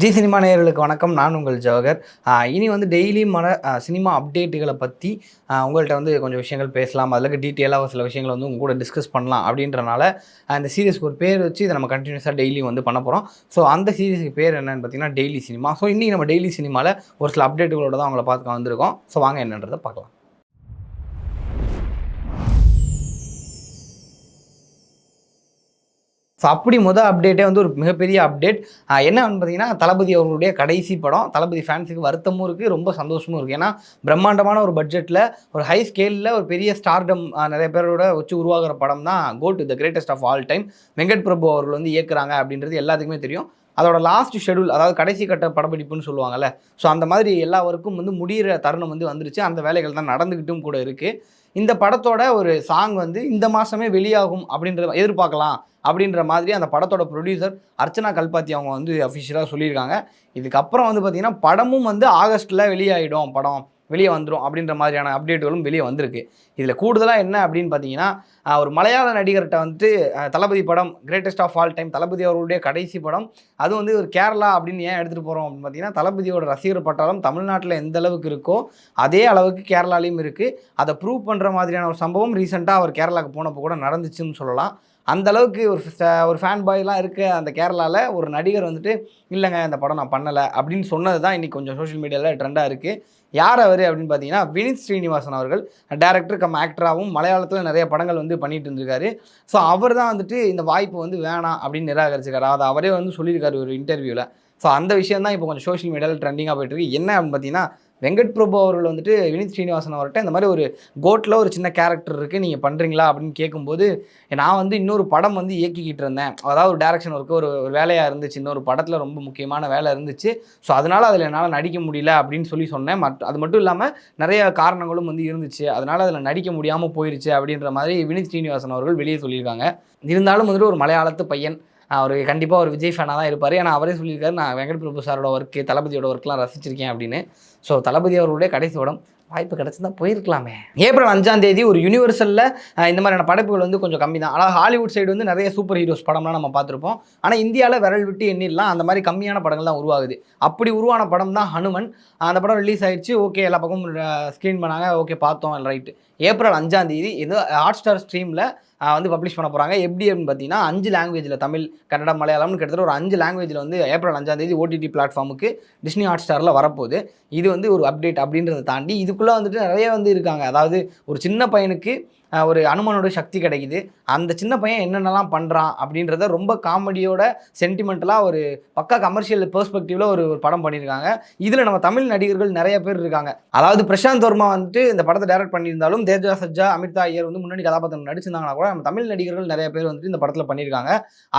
G cinema நேயர்களுக்கு வணக்கம். நான் உங்கள் ஜவஹர் இனி வந்து டெய்லியும் மன சினிமா அப்டேட்டுகளை பற்றி உங்கள்கிட்ட வந்து கொஞ்சம் விஷயங்கள் பேசலாம். அதில் டீட்டெயிலாக சில விஷயங்களை வந்து உங்கள் கூட டிஸ்கஸ் பண்ணலாம் அப்படின்றனால அந்த சீரீஸ்க்கு ஒரு பேர் வச்சு இதை நம்ம கண்டினியூஸாக டெய்லியும் வந்து பண்ண போகிறோம் ஸோ அந்த சீரீஸுக்கு பேர் என்னென்னு பார்த்தீங்கன்னா டெய்லி சினிமா. ஸோ இன்றைக்கி நம்ம டெய்லி சினிமாவில் ஒரு சில அப்டேட்டுகளோட தான் அவங்கள பார்த்துக்க வந்திருக்கோம். ஸோ வாங்க என்னன்றதை பார்க்கலாம். ஸோ அப்படி முதல் அப்டேட்டே வந்து ஒரு மிகப்பெரிய அப்டேட் என்னன்னு பார்த்தீங்கன்னா தளபதி அவர்களுடைய கடைசி படம். தளபதி ஃபேன்ஸுக்கு வருத்தமும் இருக்குது ரொம்ப சந்தோஷமும் இருக்குது ஏன்னா பிரம்மாண்டமான ஒரு பட்ஜெட்டில் ஒரு ஹை ஸ்கேலில் ஒரு பெரிய ஸ்டார்டம் நிறைய பேரோட வச்சு உருவாகிற படம் தான் go to the greatest of all time Venkat Prabhu அவர்கள் வந்து இயக்குறாங்க அப்படின்றது எல்லாத்துக்குமே தெரியும். அதோட லாஸ்ட் ஷெடியூல் அதாவது கடைசி கட்ட படப்பிடிப்புன்னு சொல்லுவாங்கல்ல. ஸோ அந்த மாதிரி எல்லா ஒர்க்கும் வந்து முடிகிற தருணம் வந்து வந்துருச்சு. அந்த வேலைகள் தான் நடந்துக்கிட்டும் கூட இருக்குது இந்த படத்தோட ஒரு சாங் வந்து இந்த மாதமே வெளியாகும் அப்படின்றத எதிர்பார்க்கலாம் அப்படின்ற மாதிரி அந்த படத்தோட ப்ரொடியூசர் அர்ச்சனா கல்பாத்தி அவங்க வந்து அஃபிஷியலாக சொல்லியிருக்காங்க. இதுக்கப்புறம் வந்து பார்த்திங்கன்னா படமும் வந்து ஆகஸ்ட்டில் வெளியாகிடும் படம். வெளியே வந்துடும் அப்படின்ற மாதிரியான அப்டேட்டுகளும் வெளியே வந்திருக்கு. இதில் கூடுதலாக என்ன அப்படின்னு பார்த்தீங்கன்னா ஒரு மலையாள நடிகர்கிட்ட வந்துட்டு தளபதி படம் greatest of all time Thalapathy அவர்களுடைய கடைசி படம். அது வந்து ஒரு கேரளா அப்படின்னு ஏன் எடுத்துகிட்டு போகிறோம் அப்படின்னு பார்த்தீங்கன்னா தளபதியோட ரசிகர் பட்டாலும் தமிழ்நாட்டில் எந்த அளவுக்கு இருக்கோ அதே அளவுக்கு கேரளாலையும் இருக்குது அதை ப்ரூவ் பண்ணுற மாதிரியான ஒரு சம்பவம் ரீசெண்டாக அவர் கேரளாவுக்கு போனப்போ கூட நடந்துச்சுன்னு சொல்லலாம். அந்த அளவுக்கு ஒரு ஒரு ஃபேன் பாய்லாம் இருக்க அந்த கேரளாவில் ஒரு நடிகர் வந்துட்டு இல்லைங்க இந்த படம் நான் பண்ணலை அப்படின்னு சொன்னது தான் இன்றைக்கி கொஞ்சம் சோஷியல் மீடியாவில் ட்ரெண்டாக இருக்குது யார் அவர் அப்படின்னு பார்த்தீங்கன்னா வினித் ஸ்ரீனிவாசன் அவர்கள் டேரக்டர் கம் ஆக்டராகவும் மலையாளத்தில் நிறைய படங்கள் வந்து பண்ணிட்டு இருந்திருக்காரு. ஸோ அவர் தான் வந்துட்டு இந்த வாய்ப்பு வந்து வேணாம் அப்படின்னு நிராகரிச்சிருக்காரு. அதை அவரே வந்து சொல்லியிருக்காரு ஒரு இன்டர்வியூவில் ஸோ அந்த விஷயம் தான் இப்போ கொஞ்சம் சோஷியல் மீடியாவில் ட்ரெண்டிங்காக போயிட்டுருக்கு என்ன அப்படின்னு பார்த்தீங்கன்னா வெங்கட் பிரபு அவர்கள் வந்துட்டு வினித் ஸ்ரீனிவாசன் அவர்கிட்ட இந்த மாதிரி ஒரு கோட்டில் ஒரு சின்ன கேரக்டர் இருக்குது நீங்கள் பண்ணுறீங்களா அப்படின்னு கேட்கும்போது நான் வந்து இன்னொரு படம் வந்து இயக்கிக்கிட்டு இருந்தேன். அதாவது ஒரு டேரக்ஷன் ஒர்க்கு ஒரு ஒரு வேலையாக இருந்துச்சு. இன்னொரு படத்தில் ரொம்ப முக்கியமான வேலை இருந்துச்சு. ஸோ அதனால் அதில் என்னால் நடிக்க முடியல அப்படின்னு சொல்லி சொன்னேன். மட் அது மட்டும் இல்லாமல் நிறைய காரணங்களும் வந்து இருந்துச்சு. அதனால் அதில் நடிக்க முடியாமல் போயிருச்சு அப்படின்ற மாதிரி வினித் ஸ்ரீனிவாசன் அவர்கள் வெளியே சொல்லியிருக்காங்க. இருந்தாலும் வந்துட்டு ஒரு மலையாளத்து பையன் அவர் கண்டிப்பாக ஒரு விஜய் ஃபேனாக தான் இருப்பார். ஏன்னா அவரே சொல்லியிருக்காரு நான் வெங்கட் பிரபு சாரோட ஒர்க்கு தளபதியோட ஒர்க்லாம் ரசிச்சிருக்கேன் அப்படின்னு. ஸோ தளபதி அவர்களுடைய கடைசி படம் வாய்ப்பு கிடச்சிருந்தா போயிருக்கலாமே. ஏப்ரல் அஞ்சாம் தேதி ஒரு யூனிவர்சலில் இந்த மாதிரியான படைப்புகள் வந்து கொஞ்சம் கம்மி தான். ஆனால் ஹாலிவுட் சைடு வந்து நிறைய சூப்பர் ஹீரோஸ் படம்லாம் நம்ம பார்த்துருப்போம். ஆனால் இந்தியாவில் விரல் விட்டு எண்ணிடலாம். அந்த மாதிரி கம்மியான படங்கள் தான் உருவாகுது. அப்படி உருவான படம் தான் ஹனுமன். அந்த படம் ரிலீஸ் ஆயிடுச்சு. ஓகே எல்லா பக்கமும் ஸ்க்ரீன் பண்ணாங்க. ஓகே பார்த்தோம். ரைட்டு ஏப்ரல் அஞ்சாம் தேதி இது ஹாட் ஸ்டார் ஸ்ட்ரீமில் வந்து பப்ளிஷ் பண்ண போகிறாங்க எப்படி அப்படின்னு பார்த்தீங்கன்னா அஞ்சு லாங்குவேஜில் தமிழ் கன்னடம் மலையாளம்னு கிட்டத்தட்ட ஒரு அஞ்சு லாங்குவேஜில் வந்து ஏப்ரல் அஞ்சாம் தேதி ஓடிடி பிளாட்ஃபார்முக்கு டிஸ்னி ஹாட் ஸ்டாரில் வரப்போகுது. இது வந்து ஒரு அப்டேட் அப்படின்றத தாண்டி இதுக்குள்ளே வந்துட்டு நிறைய வந்து இருக்காங்க. அதாவது ஒரு சின்ன பையனுக்கு ஒரு அனுமனோட சக்தி கிடைக்குது. அந்த சின்ன பையன் என்னென்னலாம் பண்ணுறான் அப்படின்றத ரொம்ப காமெடியோட சென்டிமெண்டலாக ஒரு பக்கா கமர்ஷியல் பெர்ஸ்பெக்டிவில் ஒரு ஒரு படம் பண்ணியிருக்காங்க. இதில் நம்ம தமிழ் நடிகர்கள் நிறைய பேர் இருக்காங்க. அதாவது பிரசாந்த் வர்மா வந்துட்டு இந்த படத்தை டைரக்ட் பண்ணியிருந்தாலும் தேஜா சஜ்ஜா அமிர்தா ஐயர் வந்து முன்னணி கதாபாத்திரம் நடிச்சிருந்தாங்கன்னா கூட நம்ம தமிழ் நடிகர்கள் நிறைய பேர் வந்துட்டு இந்த படத்தில் பண்ணியிருக்காங்க.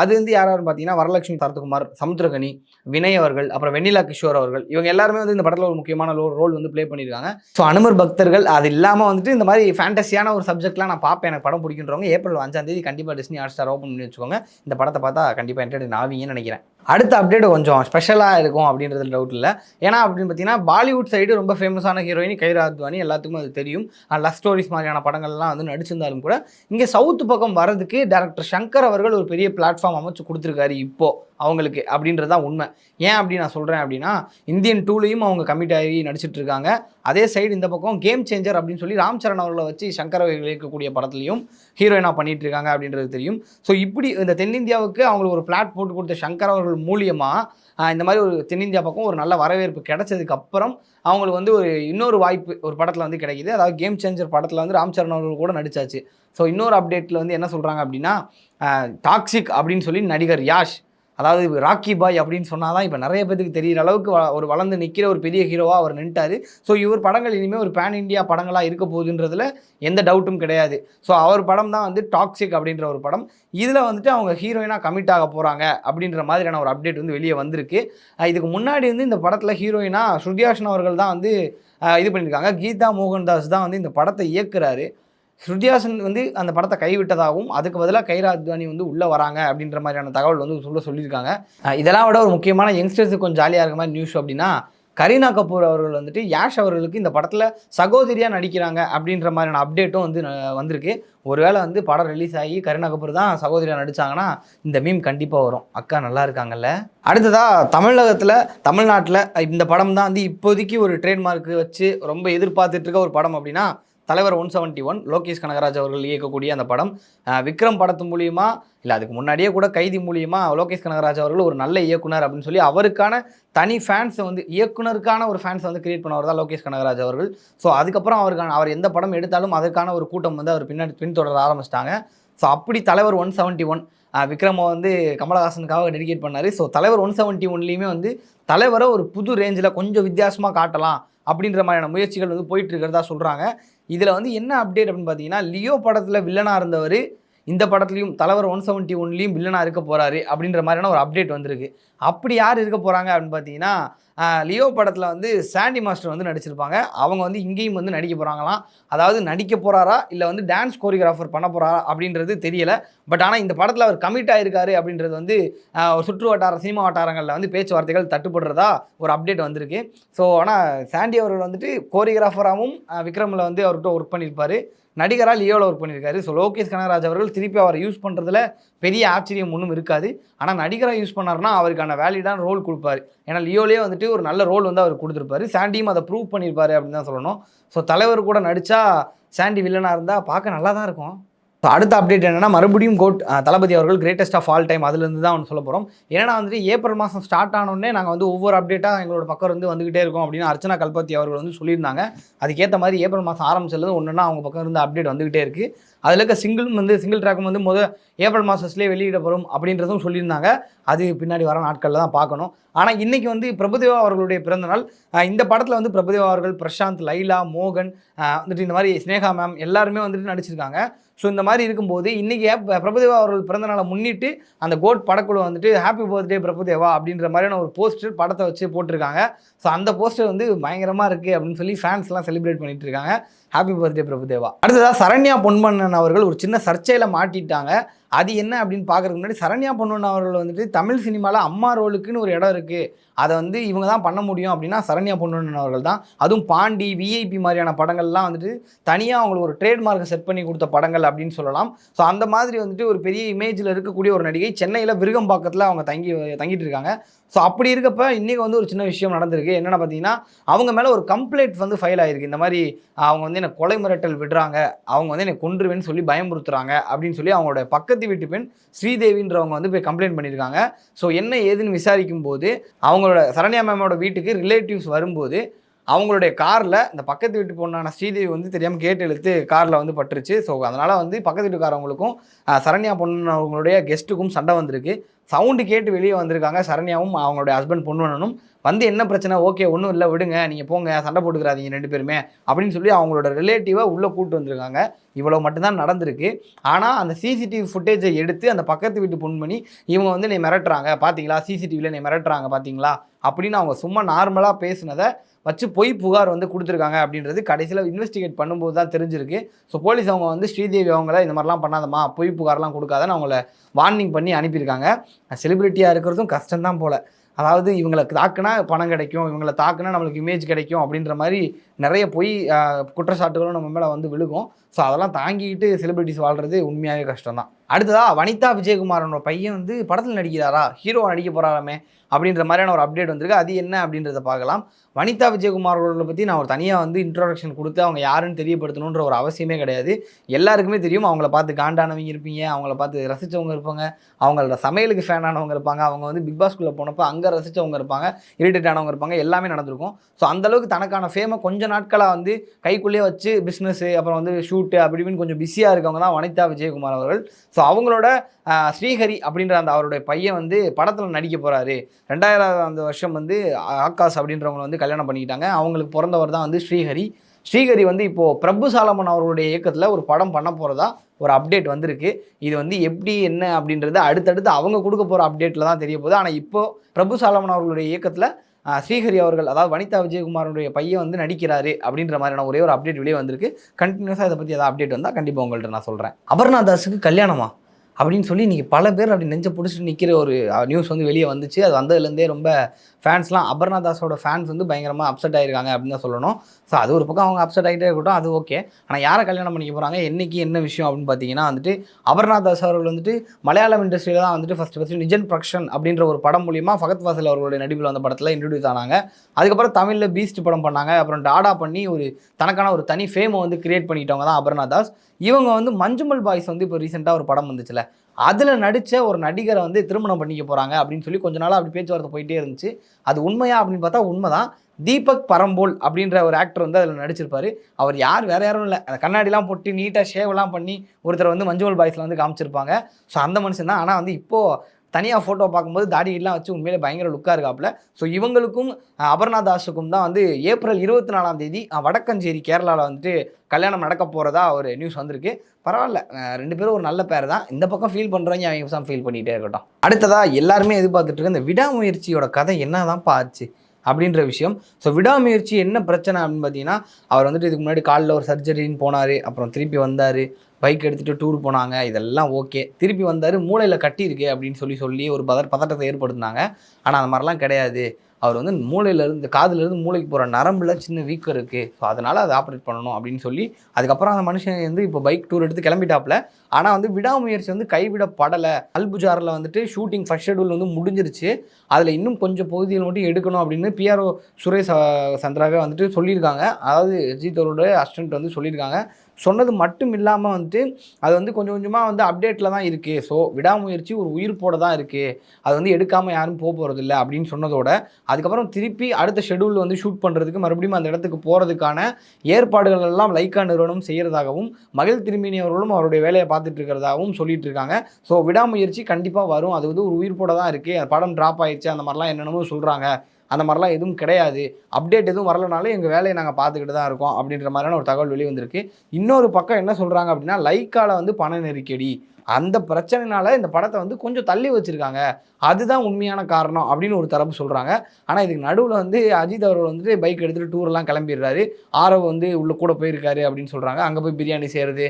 அது வந்து யார் யாரும் பார்த்தீங்கன்னா வரலட்சுமி சரத்குமார் சமுத்திரகனி வினய் அவர்கள் அப்புறம் வெண்ணிலா கிஷோர் அவர்கள். இவங்க எல்லாருமே வந்து இந்த படத்தில் ஒரு முக்கியமான ரோல் வந்து ப்ளே பண்ணியிருக்காங்க. ஸோ அனுமர் பக்தர்கள் அது இல்லாமல் வந்துட்டு இந்த மாதிரி ஃபேண்டஸியான ஒரு சப்ஜெக்ட்லாம் நான் பார்ப்பேன் எனக்கு படம் பிடிக்குன்றவங்க ஏப்ரல் அஞ்சாம் தேதி கண்டிப்பாக டிஸ்னி ஹாட் ஸ்டார் ஓப்பன் பண்ணி வச்சுக்கோங்க. இந்த படத்தை பார்த்தா கண்டிப்பாக என்டர்டைன் ஆவீங்கன்னு நினைக்கிறேன். அடுத்த அப்டேட் கொஞ்சம் ஸ்பெஷலாக இருக்கும் அப்படின்றது டவுட் இல்லை. ஏன்னா அப்படின்னு பார்த்தீங்கன்னா பாலிவுட் சைடு ரொம்ப ஃபேமஸான ஹீரோயின் கைரா அத்வானி. எல்லாத்துக்கும் அது தெரியும். லவ் ஸ்டோரிஸ் மாதிரியான படங்கள்லாம் வந்து நடிச்சிருந்தாலும் கூட இங்கே சவுத் பக்கம் வரதுக்கு டேரக்டர் சங்கர் அவர்கள் ஒரு பெரிய பிளாட்ஃபார்ம் அமைச்சு கொடுத்துருக்காரு இப்போது அவங்களுக்கு அப்படின்றது தான் உண்மை. ஏன் அப்படி நான் சொல்கிறேன் அப்படின்னா இந்தியன் டூலையும் அவங்க கமிட் ஆகி நடிச்சிட்டு இருக்காங்க. அதே சைடு இந்த பக்கம் கேம் சேஞ்சர் அப்படின்னு சொல்லி ராம் சரண் அவர்களை வச்சு சங்கர் அவர்கள் இயக்கக்கூடிய படத்துலையும் ஹீரோயினாக பண்ணிகிட்டு இருக்காங்க அப்படின்றது தெரியும். ஸோ இப்படி இந்த தென்னிந்தியாவுக்கு அவங்களுக்கு ஒரு பிளாட் போட்டு கொடுத்த சங்கர் அவர்கள் மூலியமாக இந்த மாதிரி ஒரு தென்னிந்தியா பக்கம் ஒரு நல்ல வரவேற்பு கிடைச்சதுக்கு அப்புறம் அவங்களுக்கு வந்து ஒரு இன்னொரு வாய்ப்பு ஒரு படத்தில் வந்து கிடைக்குது. அதாவது கேம் சேஞ்சர் படத்தில் வந்து ராம் சரண் அவர்கள் கூட நடிச்சாச்சு. ஸோ இன்னொரு அப்டேட்டில் வந்து என்ன சொல்கிறாங்க அப்படின்னா டாக்ஸிக் அப்படின்னு சொல்லி நடிகர் யாஷ் அதாவது ராக்கி பாய் அப்படின்னு சொன்னால் தான் இப்போ நிறைய பேத்துக்கு தெரியிற அளவுக்கு ஒரு வளர்ந்து நிற்கிற ஒரு பெரிய ஹீரோவாக அவர் நின்ட்டாரு. ஸோ இவர் படங்கள் இனிமேல் ஒரு பேன் இந்தியா படங்களாக இருக்க போகுதுன்றதுல எந்த டவுட்டும் கிடையாது. ஸோ அவர் படம் தான் வந்து டாக்ஸிக் அப்படின்ற ஒரு படம். இதில் வந்துட்டு அவங்க ஹீரோயினாக கமிட் ஆக போகிறாங்க அப்படின்ற மாதிரியான ஒரு அப்டேட் வந்து வெளியே வந்திருக்கு. இதுக்கு முன்னாடி வந்து இந்த படத்தில் ஹீரோயினாக ஸ்ருதிஹாசன் அவர்கள் தான் வந்து இது பண்ணியிருக்காங்க. கீதா மோகன்தாஸ் தான் வந்து இந்த படத்தை இயக்குறாரு. ஸ்ருதிஹாசன் வந்து அந்த படத்தை கைவிட்டதாகவும் அதுக்கு பதிலாக கைரா அத்வானி வந்து உள்ளே வராங்க அப்படின்ற மாதிரியான தகவல் வந்து சொல்ல சொல்லியிருக்காங்க. இதெல்லாம் விட ஒரு முக்கியமான யங்ஸ்டர்ஸுக்கு கொஞ்சம் ஜாலியாக இருக்க மாதிரி நியூஸ் அப்படின்னா கரீனா கபூர் அவர்கள் வந்துட்டு யாஷ் அவர்களுக்கு இந்த படத்தில் சகோதரியாக நடிக்கிறாங்க அப்படின்ற மாதிரியான அப்டேட்டும் வந்து வந்திருக்கு. ஒருவேளை வந்து படம் ரிலீஸ் ஆகி கரீனா கபூர் தான் சகோதரியாக நடிச்சாங்கன்னா இந்த மீம் கண்டிப்பாக வரும். அக்கா நல்லா இருக்காங்கல்ல? அடுத்ததாக தமிழகத்தில் தமிழ்நாட்டில் இந்த படம் தான் வந்து இப்போதைக்கு ஒரு ட்ரேட்மார்க் வச்சு ரொம்ப எதிர்பார்த்துட்டு இருக்க ஒரு படம் அப்படின்னா Thalaivar one seventy one Lokesh Kanagaraj அவர்கள் இயக்கக்கூடிய அந்த படம். விக்ரம் படத்து மூலியமா இல்லை அதுக்கு முன்னாடியே கூட கைதி மூலியமா லோகேஷ் கனகராஜ் அவர்கள் ஒரு நல்ல இயக்குனர் அப்படின்னு சொல்லி அவருக்கான தனி ஃபேன்ஸை வந்து இயக்குனருக்கான ஒரு ஃபேன்ஸை வந்து கிரியேட் பண்ணவர் தான் லோகேஷ் கனகராஜ் அவர்கள். ஸோ அதுக்கப்புறம் அவருக்கான அவர் எந்த படம் எடுத்தாலும் அதற்கான ஒரு கூட்டம் வந்து அவர் பின்னாடி பின்தொடர ஆரம்பிச்சிட்டாங்க. ஸோ அப்படி தலைவர் ஒன் செவன்ட்டி ஒன் விக்ரமை வந்து கமலஹாசனுக்காக டெடிகேட் பண்ணார். ஸோ தலைவர் ஒன் செவன்ட்டி ஒன்லேயுமே வந்து தலைவரை ஒரு புது ரேஞ்சில் கொஞ்சம் வித்தியாசமாக காட்டலாம் அப்படின்ற மாதிரியான முயற்சிகள் வந்து போயிட்டு இருக்கிறதா சொல்கிறாங்க இதில் வந்து என்ன அப்டேட் அப்படின்னு பார்த்தீங்கன்னா லியோ படத்தில் வில்லனாக இருந்தவர் இந்த படத்துலையும் தலைவர் ஒன் செவன்ட்டி ஒன்லேயும் வில்லனாக இருக்க போகிறாரு அப்படின்ற மாதிரியான ஒரு அப்டேட் வந்திருக்கு. அப்படி யார் இருக்க போகிறாங்க அப்படின்னு பார்த்தீங்கன்னா லியோ படத்தில் வந்து சாண்டி மாஸ்டர் வந்து நடிச்சிருப்பாங்க. அவங்க வந்து இங்கேயும் வந்து நடிக்க போகிறாங்களாம் அதாவது நடிக்க போகிறாரா இல்லை வந்து டான்ஸ் கோரியோகிராஃபர் பண்ண போகிறாரா அப்படின்றது தெரியலை. பட் ஆனால் இந்த படத்தில் அவர் கமிட் ஆகிருக்காரு அப்படின்றது வந்து ஒரு சுற்று வட்டார சினிமா வட்டாரங்களில் வந்து பேச்சுவார்த்தைகள் தட்டுப்படுறதா ஒரு அப்டேட் வந்திருக்கு. ஸோ ஆனால் சாண்டி அவர்கள் வந்துட்டு கோரியோகிராஃபராகவும் விக்ரமில் வந்து அவர்கிட்ட ஒர்க் பண்ணியிருப்பார். நடிகராக லியோவில் ஒர்க் பண்ணியிருக்காரு. ஸோ லோகேஷ் கனகராஜ் அவர்கள் திருப்பி அவரை யூஸ் பண்ணுறதுல பெரிய ஆச்சரியம் ஒன்றும் இருக்காது. ஆனால் நடிகராக யூஸ் பண்ணாருன்னா அவருக்கான வேலிடான ரோல் கொடுப்பாரு. ஏன்னா லியோலேயே வந்துட்டு ஒரு நல்ல ரோல் வந்து அவர் கொடுத்துருப்பாரு. சாண்டியும் அதை ப்ரூவ் பண்ணியிருப்பாரு அப்படின்னு தான் சொல்லணும். ஸோ தலைவர் கூட நடித்தா சாண்டி வில்லனாக இருந்தால் பார்க்க நல்லா தான் இருக்கும். ஸோ அடுத்த அப்டேட் என்னென்னா மறுபடியும் கோட் தளபதி அவர்கள் கிரேட்டஸ்ட் ஆஃப் ஆல் டைம் அதுலேருந்து தான் ஒன்று சொல்ல போகிறோம் ஏன்னா வந்துட்டு ஏப்ரல் மாதம் ஸ்டார்ட் ஆனோடனே நாங்கள் வந்து ஒவ்வொரு அப்டேட்டாக எங்களோட பக்கம் இருந்து வந்துகிட்டே இருக்கோம் அப்படின்னு அர்ச்சனா கல்பத்தி அவர்கள் வந்து சொல்லியிருந்தாங்க. அதுக்கேற்ற மாதிரி ஏப்ரல் மாதம் ஆரம்பிச்சதுலேருந்து ஒன்றுனா அவங்க பக்கம் இருந்து அப்டேட் வந்துகிட்டே இருக்குது அதில் இருக்க சிங்கிளும் வந்து சிங்கிள் ட்ராக்கும் வந்து முதல் ஏப்ரல் மாதத்துலேயே வெளியிடப்படும் அப்படின்றதும் சொல்லியிருந்தாங்க. அது பின்னாடி வர நாட்களில் தான் பார்க்கணும். ஆனால் இன்றைக்கி வந்து பிரபுதேவா அவர்களுடைய பிறந்தநாள் இந்த படத்தில் வந்து பிரபுதேவா அவர்கள் பிரசாந்த் லைலா மோகன் வந்துட்டு இந்த மாதிரி ஸ்னேகா மேம் எல்லாருமே வந்துட்டு நடிச்சிருக்காங்க. ஸோ இந்த மாதிரி இருக்கும்போது இன்றைக்கி பிரபுதேவா அவர்கள் பிறந்தநாளை முன்னிட்டு அந்த கோட் படக்குழு வந்துட்டு ஹாப்பி பர்த்டே பிரபுதேவா அப்படின்ற மாதிரியான ஒரு போஸ்டர் படத்தை வச்சு போட்டிருக்காங்க. ஸோ அந்த போஸ்டர் வந்து பயங்கரமாக இருக்குது அப்படின்னு சொல்லி ஃபேன்ஸ்லாம் செலிப்ரேட் பண்ணிட்டு இருக்காங்க. Happy birthday Prabhudeva. அடுத்ததாக சரண்யா பொன்மன்னன் அவர்கள் ஒரு சின்ன சர்ச்சையில் மாட்டிட்டாங்க. அது என்ன அப்படின்னு பார்க்கறதுக்கு முன்னாடி சரண்யா பொன்மன்னன் அவர்கள் வந்துட்டு தமிழ் சினிமாவில் அம்மா ரோலுக்குன்னு ஒரு இடம் இருக்குது அதை வந்து இவங்க தான் பண்ண முடியும் அப்படின்னா சரண்யா பொன்வண்ணன் அவர்கள் தான். அதுவும் பாண்டி விஐபி மாதிரியான படங்கள்லாம் வந்துட்டு தனியாக அவங்களுக்கு ஒரு ட்ரேட்மார்க்கை செட் பண்ணி கொடுத்த படங்கள் அப்படின்னு சொல்லலாம். ஸோ அந்த மாதிரி வந்துட்டு ஒரு பெரிய இமேஜில் இருக்கக்கூடிய ஒரு நடிகை சென்னையில் விருகம்பாக்கத்தில் அவங்க தங்கி தங்கிட்டு இருக்காங்க. ஸோ அப்படி இருக்கப்ப இன்றைக்கி வந்து ஒரு சின்ன விஷயம் நடந்திருக்கு. என்னென்ன பார்த்தீங்கன்னா அவங்க மேலே ஒரு கம்ப்ளைண்ட் வந்து ஃபைல் ஆயிருக்கு. இந்த மாதிரி அவங்க வந்து என்னை கொலை மிரட்டல் விடுறாங்க. அவங்க வந்து என்னை கொன்றுவேன்னு சொல்லி பயமுறுத்துறாங்க. அப்படின்னு சொல்லி அவங்களோட பக்கத்து வீட்டு பெண் ஸ்ரீதேவின்றவங்க வந்து போய் கம்ப்ளைண்ட் பண்ணியிருக்காங்க. ஸோ என்ன ஏதுன்னு விசாரிக்கும் போது அவங்களோட சரண்யா மேமோட வீட்டுக்கு ரிலேட்டிவ்ஸ் வரும்போது அவங்களுடைய காரில் இந்த பக்கத்து வீட்டு பொண்ணான ஸ்ரீதேவி வந்து தெரியாமல் கேட்டு எழுத்து காரில் வந்து பட்டுருச்சு. ஸோ அதனால் வந்து பக்கத்து வீட்டுக்காரவங்களுக்கும் சரண்யா பொண்ணு அவங்களுடைய கெஸ்ட்டுக்கும் சண்டை வந்திருக்கு. சவுண்டு கேட்டு வெளியே வந்திருக்காங்க. சரண்யாவும் அவங்களுடைய ஹஸ்பண்ட் பொண்ணுவனும் வந்து என்ன பிரச்சனை? ஓகே ஒன்றும் இல்லை விடுங்க. நீங்கள் போங்க. சண்டை போட்டுக்கிறாதீங்க ரெண்டு பேருமே. அப்படின்னு சொல்லி அவங்களோட ரிலேட்டிவாக உள்ளே கூப்பிட்டு வந்திருக்காங்க. இவ்வளோ மட்டும்தான் நடந்திருக்கு. ஆனால் அந்த சிசிடிவி ஃபுட்டேஜை எடுத்து அந்த பக்கத்து வீட்டு பொண்மணி இவங்க வந்து நீ மிரட்டுறாங்க. பார்த்தீங்களா சிசிடிவியில் நீ மிரட்டுறாங்க. பார்த்தீங்களா அப்படின்னு அவங்க சும்மா நார்மலாக பேசுனதை வச்சு பொய் புகார் வந்து கொடுத்துருக்காங்க அப்படின்றது கடைசியில் இன்வெஸ்டிகேட் பண்ணும்போது தான் தெரிஞ்சிருக்கு. ஸோ போலீஸ் அவங்க வந்து ஸ்ரீதேவி அவங்கள இந்த மாதிரிலாம் பண்ணாதம்மா. பொய் புகார்லாம் கொடுக்காதன்னு அவங்கள வார்னிங் பண்ணி அனுப்பியிருக்காங்க. செலிபிரிட்டியாக இருக்கிறதும் கஷ்டம்தான் போல். அதாவது இவங்களை தாக்குனா பணம் கிடைக்கும் இவங்களை தாக்குனா நம்மளுக்கு இமேஜ் கிடைக்கும் அப்படின்ற மாதிரி நிறைய பொய் குற்றச்சாட்டுகளும் நம்ம மேலே வந்து விழுகும். ஸோ அதெல்லாம் தாங்கிட்டு செலிபிரிட்டிஸ் வாழ்றது உண்மையாகவே கஷ்டம் தான் அடுத்ததா வனிதா விஜயகுமாரனோட பையன் வந்து படத்தில் நடிக்கிறாரா? ஹீரோ நடிக்க போகிறாராமே அப்படின்ற மாதிரியான ஒரு அப்டேட் வந்திருக்கு. அது என்ன அப்படின்றத பார்க்கலாம். வனிதா விஜயகுமாரோட பற்றி நான் ஒரு தனியாக வந்து இன்ட்ரோடக்ஷன் கொடுத்து அவங்க யாருன்னு தெரியப்படுத்தணுன்ற ஒரு அவசியமே கிடையாது. எல்லாருக்குமே தெரியும். அவங்கள பார்த்து காண்டானவங்க இருப்பீங்க. அவங்கள பார்த்து ரசித்தவங்க இருப்பாங்க. அவங்களோட சமையலுக்கு ஃபேனானவங்க இருப்பாங்க. அவங்க வந்து பிக் பாஸ்குள்ளே போனப்போ அங்கே ரசித்தவங்க இருப்பாங்க. இரிட்டேட் ஆனவங்க இருப்பாங்க. எல்லாமே நடந்திருக்கும். ஸோ அந்தளவுக்கு தனக்கான ஃபேமை கொஞ்ச நாட்களாக வந்து கைக்குள்ளேயே வச்சு பிஸ்னஸ்ஸு அப்புறம் வந்து ஷூட்டு அப்படி இப்படின்னு கொஞ்சம் பிஸியாக இருக்கவங்க தான் வனிதா விஜயகுமார் அவர்கள். ஸோ அவங்களோட ஸ்ரீஹரி அப்படின்ற அந்த அவருடைய பையன் வந்து படத்தில் நடிக்க போகிறாரு ரெண்டாயிரம் அந்த வருஷம் வந்து ஆகாஷ் அப்படின்றவங்க வந்து கல்யாணம் பண்ணிக்கிட்டாங்க. அவங்களுக்கு பிறந்தவர் தான் வந்து ஸ்ரீஹரி. ஸ்ரீஹரி வந்து இப்போது பிரபு சாலமன் அவர்களுடைய இயக்கத்தில் ஒரு படம் பண்ண போகிறதா ஒரு அப்டேட் வந்திருக்கு. இது வந்து எப்படி என்ன அப்படின்றது அடுத்தடுத்து அவங்க கொடுக்க போகிற அப்டேட்டில் தான் தெரிய போகுது. ஆனால் இப்போது பிரபு சாலமன் அவர்களுடைய இயக்கத்தில் ஸ்ரீஹரி அவர்கள் அதாவது வனிதா விஜயகுமாரனுடைய பையன் வந்து நடிக்கிறாரு அப்படின்ற மாதிரியான ஒரே ஒரு அப்டேட் வெளியே வந்திருக்கு. கண்டினியூஸாக இதை பற்றி ஏதாவது அப்டேட் வந்தால் கண்டிப்பாக உங்கள்கிட்ட நான் சொல்கிறேன் அபர்ணா தாஸுக்கு கல்யாணமா? அப்படின்னு சொல்லி இன்றைக்கி பல பேர் அப்படி நெஞ்ச பிடிச்சிட்டு நிற்கிற ஒரு நியூஸ் வந்து வெளியே வந்துச்சு. அது வந்ததுலேருந்தே ரொம்ப ஃபேன்ஸ்லாம் அபர்ணா தாஸோட ஃபேன்ஸ் வந்து பயங்கரமாக அப்செட் ஆயிருக்காங்க அப்படின்னு தான் சொல்லணும். ஸோ அது ஒரு பக்கம் அவங்க அப்செட் ஆகிட்டே இருக்கட்டும் அது ஓகே ஆனால் யாரை கல்யாணம் பண்ணிக்க போகிறாங்க என்றைக்கு என்ன விஷயம் அப்படின்னு பார்த்தீங்கன்னா வந்துட்டு அபர்ணா தாஸ் அவர்கள் வந்துட்டு மலையாளம் இண்டஸ்ட்ரியில் தான் வந்துட்டு ஃபஸ்ட்டு ஃபஸ்ட்டு நிஜன் பிரக்ஷன் அப்படின்ற ஒரு படம் மூலியமாக ஃபகத் வாசல் அவர்களுடைய நடிப்பில் வந்த படத்தில் இன்ட்ரடியூஸ் ஆனாங்க. அதுக்கப்புறம் தமிழில் பீஸ்ட் படம் பண்ணாங்க. அப்புறம் டாடா பண்ணி ஒரு தனக்கான ஒரு தனி ஃபேமை வந்து கிரியேட் பண்ணிட்டவங்க தான் அபர்ணா தாஸ் இவங்க வந்து மஞ்சுமல் பாய்ஸ் வந்து இப்போ ரீசெண்டாக ஒரு படம் வந்துச்சுல. அதில் நடித்த ஒரு நடிகரை வந்து திருமணம் பண்ணிக்க போகிறாங்க அப்படின்னு சொல்லி கொஞ்ச நாளாக அப்படி பேச்சுவார்த்தை போயிட்டே இருந்துச்சு. அது உண்மையா அப்படின்னு பார்த்தா உண்மைதான். தீபக் பரம்போல் அப்படின்ற ஒரு ஆக்டர் வந்து அதில் நடிச்சிருப்பாரு. அவர் யார்? வேறு யாரும் இல்லை. அந்த கண்ணாடிலாம் போட்டு நீட்டாக ஷேவ்லாம் பண்ணி ஒருத்தர் வந்து மஞ்சுவல் பாய்ஸில் வந்து காமிச்சிருப்பாங்க. ஸோ அந்த மனுஷன் தான் ஆனால் வந்து இப்போது தனியாக ஃபோட்டோ பார்க்கும்போது தாடியெல்லாம் வச்சு உண்மையிலே பயங்கர லுக்காக இருக்காப்புல. ஸோ இவங்களுக்கும் அபர்ணா தாஸுக்கும் தான் வந்து ஏப்ரல் இருபத்தி நாலாம் தேதி வடக்கஞ்சேரி கேரளாவில் வந்துட்டு கல்யாணம் நடக்க போகிறதா ஒரு நியூஸ் வந்திருக்கு. பரவாயில்ல ரெண்டு பேரும் ஒரு நல்ல பேர் தான். இந்த பக்கம் ஃபீல் பண்ணுறவங்க அவங்க தான் ஃபீல் பண்ணிகிட்டே இருக்கட்டும். அடுத்ததாக எல்லாருமே எதிர்பார்த்துட்டு இருக்க இந்த விடாமுயற்சியோட கதை என்ன தான் ஆச்சு அப்படின்ற விஷயம். ஸோ விடாமுயற்சி என்ன பிரச்சனை அப்படின்னு பார்த்தீங்கன்னா அவர் வந்துட்டு இதுக்கு முன்னாடி காலில் ஒரு சர்ஜரின்னு போனார் அப்புறம் திருப்பி வந்தார். பைக் எடுத்துகிட்டு டூர் போனாங்க. இதெல்லாம் ஓகே திருப்பி வந்தார் மூளையில் கட்டியிருக்கு அப்படின்னு சொல்லி சொல்லி ஒரு பதர் பதட்டத்தை ஏற்படுத்தினாங்க. ஆனால் அந்த மாதிரிலாம் கிடையாது. அவர் வந்து மூளையிலேருந்து காதுலேருந்து மூளைக்கு போகிற நரம்பில் சின்ன வீக்கம் இருக்குது ஸோ அதனால் அதை ஆப்ரேட் பண்ணணும் அப்படின்னு சொல்லி அதுக்கப்புறம் அந்த மனுஷன் வந்து இப்போ பைக் டூர் எடுத்து கிளம்பிட்டாப்புல. ஆனால் வந்து விடாமுயற்சி வந்து கைவிடப்படலை. அல்புஜாரில் வந்துட்டு ஷூட்டிங் ஃபர்ஸ்ட் ஷெடியூல் வந்து முடிஞ்சிருச்சு. அதில் இன்னும் கொஞ்சம் பகுதிகள் மட்டும் எடுக்கணும் அப்படின்னு பிஆர்ஓ சுரேஷ் சந்திராவே வந்துட்டு சொல்லியிருக்காங்க. அதாவது அஜித் அவரோட அசிஸ்டன்ட் வந்து சொல்லியிருக்காங்க. சொன்னது மட்டும் இல்லாமல் வந்துட்டு அது வந்து கொஞ்சம் கொஞ்சமாக வந்து அப்டேட்டில் தான் இருக்குது ஸோ விடாமுயற்சி ஒரு உயிர் போட தான் இருக்குது அது வந்து எடுக்காமல் யாரும் போக போகிறதில்ல அப்படின்னு சொன்னதோட அதுக்கப்புறம் திருப்பி அடுத்த ஷெடியூல் வந்து ஷூட் பண்ணுறதுக்கு மறுபடியும் அந்த இடத்துக்கு போகிறதுக்கான ஏற்பாடுகள் எல்லாம் லைக்கா நிறுவனம் செய்கிறதாகவும் மகிழ் திரும்பினி அவர்களும் அவருடைய வேலையை பார்த்துட்டு இருக்கிறதாகவும் சொல்லிட்டு இருக்காங்க. ஸோ விடாமுயற்சி கண்டிப்பாக வரும். அது வந்து ஒரு உயிர் போட தான் இருக்குது படம் ட்ராப் ஆயிடுச்சு அந்த மாதிரிலாம் என்னென்னமோ சொல்கிறாங்க அந்த மாதிரிலாம் எதுவும் கிடையாது. அப்டேட் எதுவும் வரலனாலும் எங்கள் வேலையை நாங்கள் பார்த்துக்கிட்டு தான் இருக்கோம் அப்படின்ற மாதிரியான ஒரு தகவல் வெளிவந்திருக்கு. இன்னொரு பக்கம் என்ன சொல்கிறாங்க அப்படின்னா லைக்கால வந்து பண நெருக்கடி. அந்த பிரச்சனைனால இந்த படத்தை வந்து கொஞ்சம் தள்ளி வச்சிருக்காங்க. அதுதான் உண்மையான காரணம் அப்படின்னு ஒரு தரப்பு சொல்கிறாங்க ஆனால் இதுக்கு நடுவில் வந்து அஜித் அவர்கள் வந்துட்டு பைக் எடுத்துகிட்டு டூரெல்லாம் கிளம்பிடுறாரு. ஆரவ் வந்து உள்ள கூட போயிருக்காரு அப்படின்னு சொல்கிறாங்க அங்கே போய் பிரியாணி செய்கிறது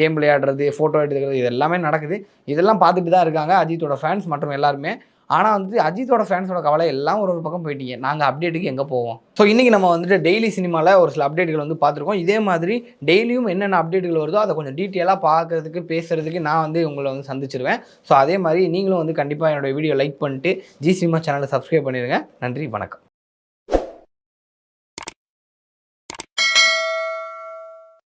கேம் விளையாடுறது ஃபோட்டோ எடுத்துக்கிறது இது எல்லாமே நடக்குது. இதெல்லாம் பார்த்துட்டு தான் இருக்காங்க அஜித்தோட ஃபேன்ஸ் மற்றும் எல்லாருமே. ஆனால் வந்துட்டு அஜித்தோட ஃபேன்ஸோட கவலை எல்லாம் ஒரு ஒரு பக்கம் போயிட்டீங்க. நாங்கள் அப்டேட்டுக்கு எங்கே போவோம்? ஸோ இன்றைக்கி நம்ம வந்துட்டு டெய்லி சினிமாவில் ஒரு சில அப்டேட்டுகள் வந்து பார்த்துருக்கோம். இதே மாதிரி டெய்லியும் என்னென்ன அப்டேட்டுகள் வருதோ அதை கொஞ்சம் டீட்டெயிலாக பார்க்கறதுக்கு பேசுகிறதுக்கு நான் வந்து உங்களை வந்து சந்திச்சிருவேன். ஸோ அதே மாதிரி நீங்களும் வந்து கண்டிப்பாக என்னோட வீடியோ லைக் பண்ணிட்டு ஜி சினிமா சேனலை சப்ஸ்கிரைப் பண்ணிடுங்க நன்றி வணக்கம்.